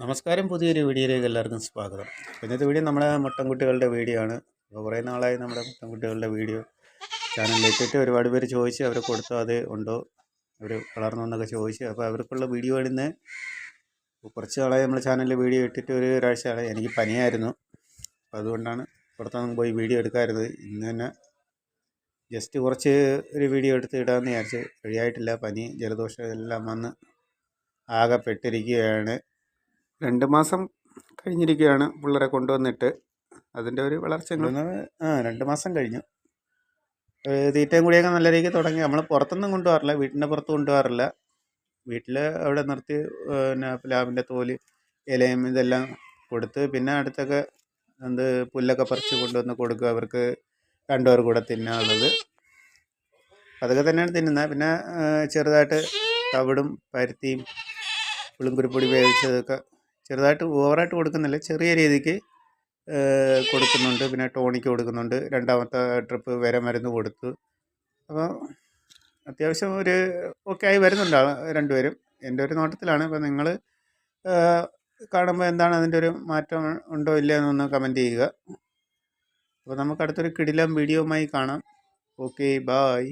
നമസ്കാരം പുതിയൊരു വീഡിയോയിലേക്ക് എല്ലാവർക്കും സ്വാഗതം. ഇന്നത്തെ വീഡിയോ നമ്മുടെ മുട്ടൻകുട്ടികളുടെ വീഡിയോ ആണ്. അപ്പോൾ കുറേ നാളായി നമ്മുടെ മുട്ടൻകുട്ടികളുടെ വീഡിയോ ചാനലിൽ ഇട്ടിട്ട് ഒരുപാട് പേര് ചോദിച്ച് അവർ കൊടുത്തോ അത് ഉണ്ടോ അവർ വളർന്നു എന്നൊക്കെ ചോദിച്ചു. അപ്പോൾ അവർക്കുള്ള വീഡിയോ ഇടുന്ന കുറച്ച് നാളായി നമ്മൾ ചാനലിൽ വീഡിയോ ഇട്ടിട്ട് ഒരു ഒരാഴ്ചയായി. എനിക്ക് പനിയായിരുന്നു. അപ്പോൾ അതുകൊണ്ടാണ് പുറത്തൊന്നും പോയി വീഡിയോ എടുക്കാറുണ്ട് ഇന്ന് തന്നെ ജസ്റ്റ് കുറച്ച് ഒരു വീഡിയോ എടുത്ത് ഇടാമെന്ന് വിചാരിച്ച്. കഴിയായിട്ടില്ല പനി ജലദോഷം എല്ലാം വന്ന് ആകെ പെട്ടിരിക്കുകയാണ് രണ്ട് മാസം കഴിഞ്ഞിരിക്കുകയാണ് പിള്ളേരെ കൊണ്ടുവന്നിട്ട്. അതിന്റെ ഒരു വളർച്ച ആ രണ്ട് മാസം കഴിഞ്ഞു. തീറ്റയും കൂടിയൊക്കെ നല്ല രീതിക്ക് തുടങ്ങി. നമ്മൾ പുറത്തൊന്നും കൊണ്ടുപോകാറില്ല വീട്ടിന്റെ പുറത്ത് കൊണ്ടുപോകാറില്ല. വീട്ടിൽ അവിടെ നിർത്തി പിന്നെ പ്ലാവിന്റെ തോൽ ഇലയും ഇതെല്ലാം കൊടുത്ത് പിന്നെ അടുത്തൊക്കെ എന്ത് പുല്ലൊക്കെ പറിച്ച് കൊണ്ടുവന്ന് കൊടുക്കുക. അവർക്ക് രണ്ടുപേർ കൂടെ തിന്നാനുള്ളത്. അതൊക്കെ തന്നെയാണ് തിന്നുന്നത്. പിന്നെ ചെറുതായിട്ട് തവിടും പരുത്തിയും പുളിങ്കുരുപ്പൊടി വേവിച്ചതൊക്കെ ചെറുതായിട്ട് ഓവറായിട്ട് കൊടുക്കുന്നില്ല. ചെറിയ രീതിക്ക് കൊടുക്കുന്നുണ്ട്. പിന്നെ ടോണിക്ക് കൊടുക്കുന്നുണ്ട്. രണ്ടാമത്തെ ട്രിപ്പ് വരെ മരുന്ന് കൊടുത്തു. അപ്പോൾ അത്യാവശ്യം ഒരു ഓക്കെ ആയി വരുന്നുണ്ട് രണ്ടുപേരും. എന്റെ ഒരു നോട്ടത്തിലാണ്. അപ്പോൾ നിങ്ങൾ കാണുമ്പോൾ എന്താണ് അതിന്റെ ഒരു മാറ്റം ഉണ്ടോ ഇല്ലയോ എന്നൊന്ന് കമന്റ് ചെയ്യുക. അപ്പോൾ നമുക്ക് അടുത്തൊരു കിടിലം വീഡിയോയുമായി കാണാം. Okay bye